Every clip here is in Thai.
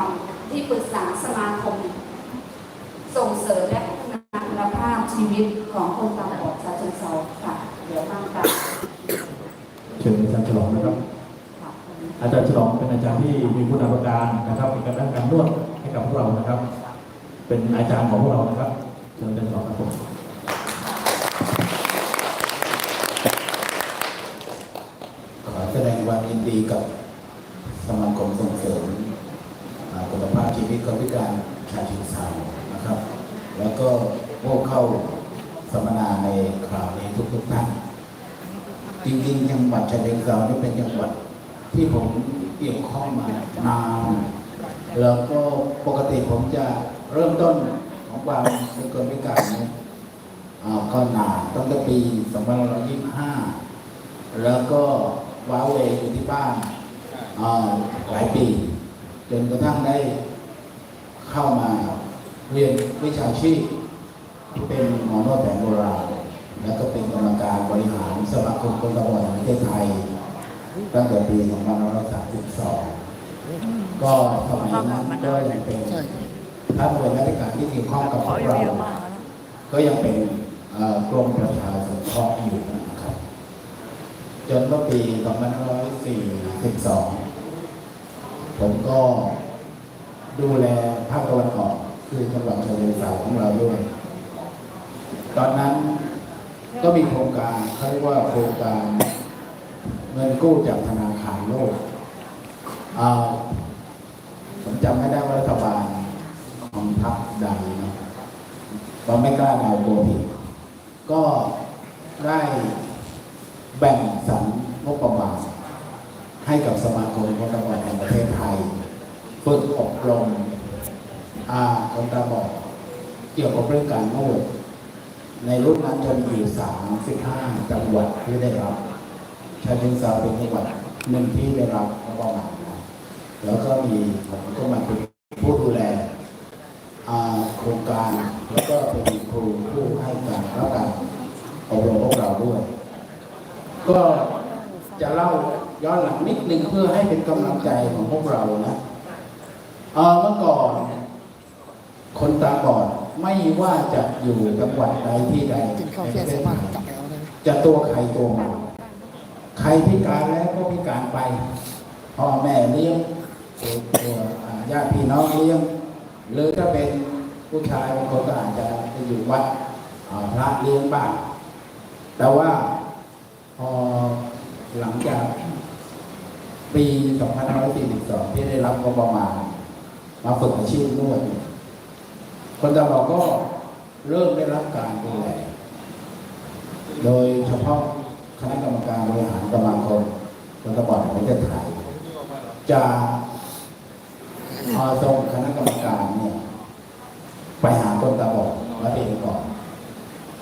รม ที่ปรึกษาสมาคม ส่งเสริมและพัฒนาคุณภาพชีวิตของคนตาบอดชาวเชิงเทราค่ะ เดี๋ยวตั้งกันเชิญอาจารย์ฉลองนะครับค่ะอาจารย์ฉลองเป็นอาจารย์ที่มีคุณาการนะครับในการด้านการนวดให้กับพวกเรานะครับ เป็นอาจารย์ของพวกเรานะครับเชิญอาจารย์ฉลองครับผมขอแสดงความยินดีกับสมาคมส่งเสริมอ่าคุณภาพชีวิตคนพิการชาชิงเทรานะครับ แล้วก็ผู้เข้าสัมมนาในคราวนี้ทุกๆท่าน จริงๆจังหวัดชาชิงเทรานี่เป็นจังหวัดที่ผมเกี่ยวข้องมานานแล้วก็ปกติผมจะเริ่มต้นของความเป็นคนพิการเนี่ยอ่าก็นานตั้งแต่ปี2525 แล้วก็ว้าเวอยู่ที่บ้านอ่าหลายปี จนกระทั่งได้เข้ามาเรียนวิชาชีพ เป็นหมอนวดแผนโบราณแล้วก็เป การบริหารสมาคมคนตาบอดแห่งประเทศไทย ตั้งแต่ปี 2532 ก็สมัยนั้นก็ยังเป็นถ้าเป็นราชการที่เกี่ยวข้องกับพวกเรา ก็ยังเป็นกรมประชาสงเคราะห์อยู่นะครับ จนเมื่อปี 2542 ผมก็ดูแลภาคตะวันออกคือจังหวัดชายแดนของเราด้วย ตอนนั้น ก็มีโครงการเขาเรียกว่าโครงการเงินกู้จากธนาคารโลกอ่าผมจำไม่ได้ว่ารัฐบาลของทัพใดนะเราไม่กล้าเดาโกผิดก็ได้แบ่งสรรงบประมาณ ให้กับสมาคมคนตาบอดแห่งประเทศไทยฝึกอบรมอาคนตาบอดเกี่ยวกับเรื่องการโนวด ในรุ่นนั้นจะมีอยู่35จังหวัดที่ได้รับชาเชิงเทราเป็นจังหวัดหนึ่งที่ได้รับงบประมาณนะแล้วก็มีผมก็มาเป็นผู้ดูแลโครงการแล้วก็เป็นครูผู้ให้การรับการอบรมพวกเราด้วย ก็จะเล่าย้อนหลังนิดนึงเพื่อให้เป็นกำลังใจของพวกเรานะเอ่อเมื่อก่อน คนตาบอด ไม่ว่าจะอยู่จังหวัดใดที่ใดกินข้าวในเที่ปยงระเทเสร็จศมาไทกยลับไปเอาเลยจะตัวใครตัวมันใครพิการแล้วก็พิการไปพ่อแม่เลี้ยงตัวตัวอ่าญาติพี่น้องเลี้ยง หรือถ้าเป็นผู้ชายบางคนก็อาจจะไปอยู่วัดอ่าพระเลี้ยงบ้างแต่ว่าพอหลังจากปี 2542 ที่ได้รับงบประมาณมาฝึกอาชีพนวดเนี่ย คนตาบอดก็เริ่มได้รับการดูแลโดยเฉพาะคณะกรรมการบริหารสมาคมคนตาบอดแห่งประเทศไทยจะเอาส่งคณะกรรมการเนี่ยไปหาคนตาบอดมาเองก่อน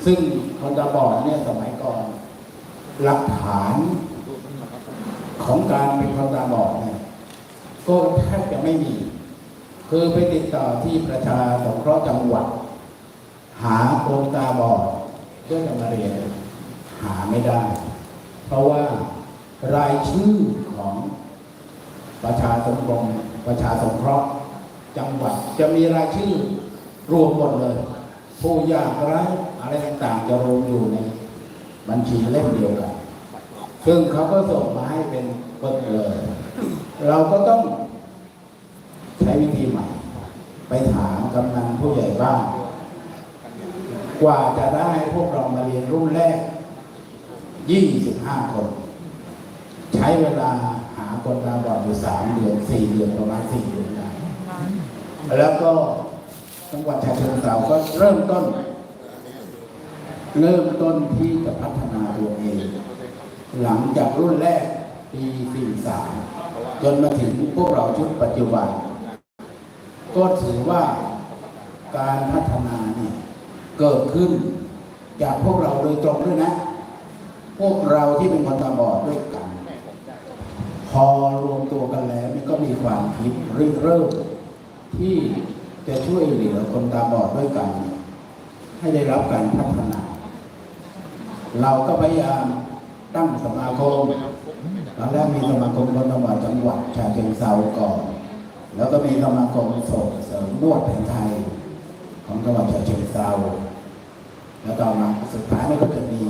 ซึ่งคนตาบอดเนี่ยสมัยก่อนหลักฐานของการเป็นคนตาบอดเนี่ยก็แทบจะไม่มี คือไปติดต่อที่ประชาสงเคราะห์จังหวัด หาคนตาบอดเพื่อจะมาเรียน หาไม่ได้ เพราะว่ารายชื่อของประชาสงคราะห์ประชาสงเคราะห์จังหวัดจะมีรายชื่อรวมหมดเลย ผู้ยากไร้อะไรต่างๆจะรวมอยู่ในบัญชีเล่มเดียวกัน ซึ่งเขาก็ส่งมาให้เป็นปึกเลย เราก็ต้อง ใช้วิธีใหม่ ไปถามกำนันผู้ใหญ่บ้าน กว่าจะได้พวกเรามาเรียนรุ่นแรก 25 คน ใช้เวลาหาคนตาบอดอยู่ 3 เดือน 4 เดือนประมาณ 4 เดือนได้แล้วก็จังหวัดชายเชิงเทราก็เริ่มต้น เริ่มต้นที่จะพัฒนาตัวเอง หลังจากรุ่นแรกปี 43 จนมาถึงพวกเราชุดปัจจุบัน ก็ถือว่าการพัฒนานี่เกิดขึ้นจากพวกเราโดยตรงด้วยนะ พวกเราที่เป็นคนตาบอดด้วยกัน พอรวมตัวกันแล้วนี่ก็มีความคิดริเริ่มที่จะช่วยเหลือคนตาบอดด้วยกัน ให้ได้รับการพัฒนา เราก็พยายามตั้งสมาคมตอนแรกมีสมาคมคนตาบอดจังหวัดชาเชิงเซาก่อน แล้วก็มีสมาคมส่งเสริมนวดแผนไทย ของจังหวัดฉะเชิงเทราแล้วต่อมาสุดท้ายนี่ก็จะมี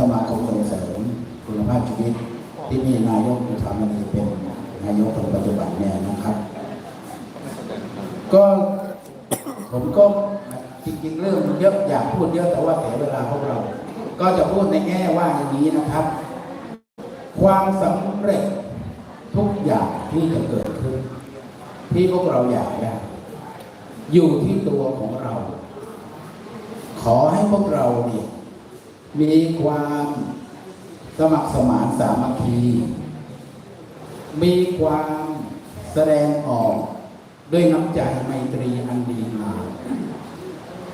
สมาคมส่งเสริมคุณภาพชีวิต ที่มีนายกอุทามณีเป็นนายกคนปัจจุบันเนี่ยนะครับ ก็ผมก็จริงๆเรื่องเยอะอยากพูดเยอะแต่ว่าเสียเวลาพวกเรา ก็จะพูดในแง่ว่าอย่างนี้นะครับ ความสำเร็จ ทุกอย่างที่จะเกิดขึ้น ที่พวกเราอยากได้อยู่ที่ตัวของเรา ขอให้พวกเราเนี่ยมีความสมัครสมานสามัคคี มีความแสดงออกด้วยน้ำใจไมตรีอันดีงาม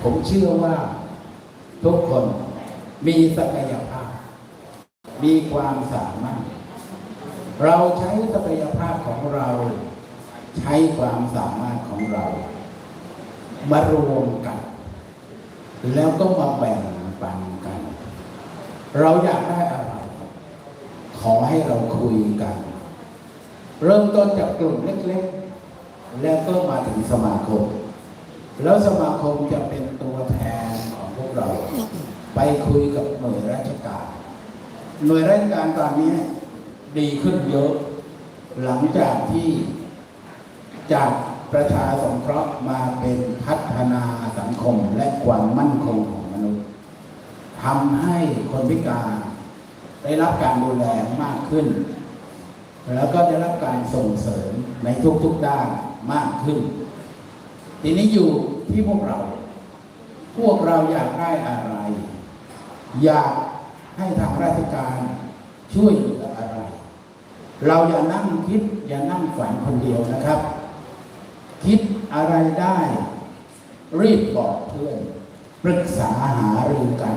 ผมเชื่อว่าทุกคนมีศักยภาพ มีความสามารถ เราใช้ศักยภาพของเรา ใช้ความสามารถของเรา มารวมกัน แล้วก็มาแบ่งปันกัน เราอยากได้อะไร ขอให้เราคุยกัน เริ่มต้นจากกลุ่มเล็กๆ แล้วก็มาถึงสมาคม แล้วสมาคมจะเป็นตัวแทนของพวกเรา ไปคุยกับหน่วยราชการ หน่วยราชการตอนนี้ ดีขึ้นเยอะ หลังจากที่จากประชาสงเคราะห์มาเป็นพัฒนาสังคมและความมั่นคงของมนุษย์ทำให้คนพิการได้รับการดูแลมากขึ้น แล้วก็ได้รับการส่งเสริมในทุกๆด้านมากขึ้น ทีนี้อยู่ที่พวกเรา พวกเราอยากได้อะไร อยากให้ทางราชการช่วยเหลือ เราอย่านั่งคิดอย่านั่งฝันคนเดียวนะครับ คิดอะไรได้ รีบบอกเพื่อนปรึกษาหารือกัน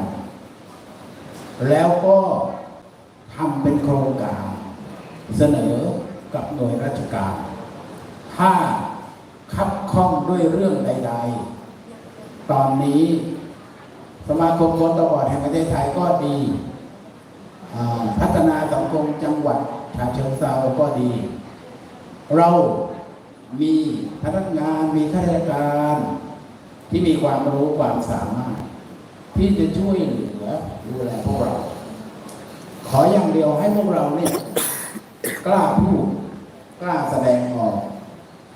แล้วก็ทำเป็นโครงการ เสนอกับหน่วยราชการ ถ้าคับข้องด้วยเรื่องใด ๆ ตอนนี้สมาคมคนตาบอดแห่งประเทศไทยก็ดี พัฒนาสังคมจังหวัด ฉะเชิงเทราก็ดี เรามีพนักงานมีข้าราชการที่มีความรู้ความสามารถ ที่จะช่วยเหลือดูแลพวกเรา ขออย่างเดียวให้พวกเราเนี่ยกล้าพูดกล้าแสดงออก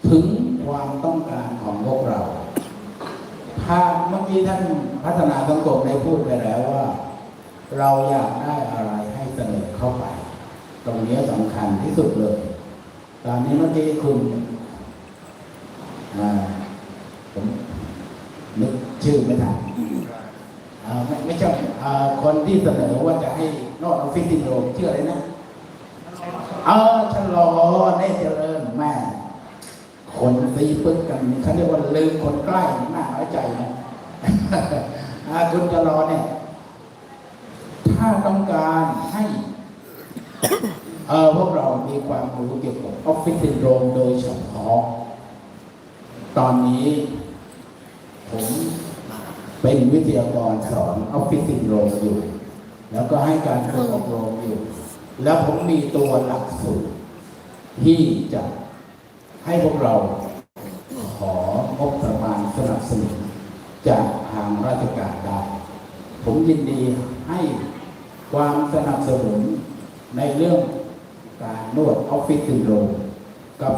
ถึงความต้องการของพวกเราถ้าเมื่อกี้ท่านพัฒนาสังคมได้พูดไปแล้วว่า เราอยากได้อะไรให้เสนอเข้าไป ตรงนี้สำคัญที่สุดเลย ตอนนี้เมื่อกี้คุณผมนึกชื่อไม่ทันไม่ไม่ใช่คนที่เสนอว่าจะให้นอกออฟฟิศซินโดรมชื่ออะไรนะเออชะลอเนเจริญแม่คนซีปึ๊กกันเขาเรียกว่าลืมคนใกล้หน้าน้อยใจนะคุณชะลอเนี่ย ถ้าต้องการให้ เออพวกเรามีความรู้เกี่ยวกับออฟฟิศซินโดรมโดยเฉพาะตอนนี้ ผมเป็นวิทยากรสอนออฟฟิศซินโดรมอยู่ แล้วก็ให้การฝึกอบรมอยู่ แล้วผมมีตัวหลักสูตรที่จะให้พวกเราของบประมาณสนับสนุนจากทางราชการได้ ผมยินดีให้ความสนับสนุน ในเรื่องการนวดออฟฟิศซินโดรมกับ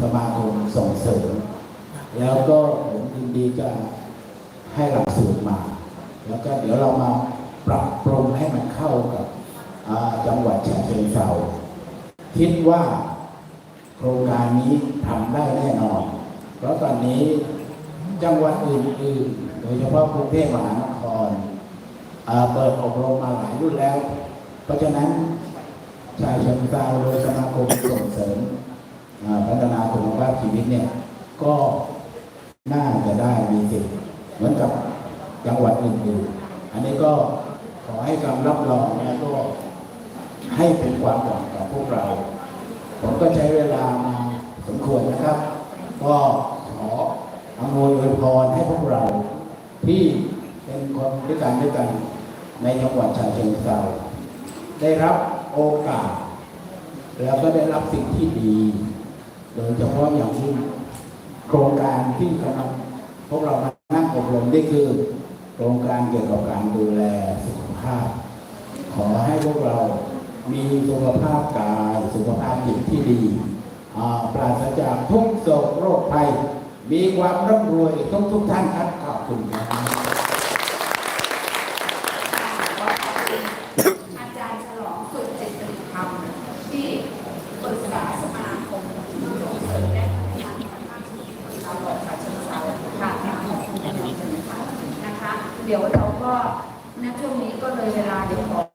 สมาคมส่งเสริม แล้วก็ผมยินดีจะให้หลักสูตรมา แล้วก็เดี๋ยวเรามาปรับปรุงให้มันเข้ากับจังหวัดฉะเชิงเทราคิดว่าโครงการนี้ทำได้แน่นอน เพราะตอนนี้จังหวัดอื่นๆ โดยเฉพาะกรุงเทพมหานครเปิดอบรมมาหลายรุ่นแล้ว เพราะฉะนั้น ชายเชิงเทราโดยสมาคมส่งเสริมพัฒนาคุณภาพชีวิตเนี่ย ก็น่าจะได้มีสิทธิ์เหมือนกับจังหวัดอื่นๆ อันนี้ก็ขอให้การรับรองแล้วก็ให้เป็นความหวังกับพวกเรา ผมก็ใช้เวลามาสมควรนะครับ ก็ขออำนวยอวยพรให้พวกเรา ที่เป็นคนด้วยกันด้วยกันในจังหวัดฉะเชิงเทราได้รับ โอกาส แล้วก็ได้รับสิ่งที่ดี โดยเฉพาะอย่างยิ่งโครงการที่กำลังพวกเรามานั่งอบรมนี่คือ โครงการเกี่ยวกับการดูแลสุขภาพ ขอให้พวกเรามีสุขภาพกายสุขภาพจิตที่ดีปราศจากทุกโศกโรคภัยมีความร่ำรวยทุกทุกท่านครับขอบคุณครับ อาจารย์ฉลองสุดจิตติธรรมที่ปรึกษาสมาคมส่งเสริมและพัฒนาคุณภาพชีวิตคนตาบอดฉะเชิงเทราค่ะขอบคุณอาจารย์นะคะ เดี๋ยวเราก็ณช่วงนี้ก็เลยเวลาเดี๋ยวขอ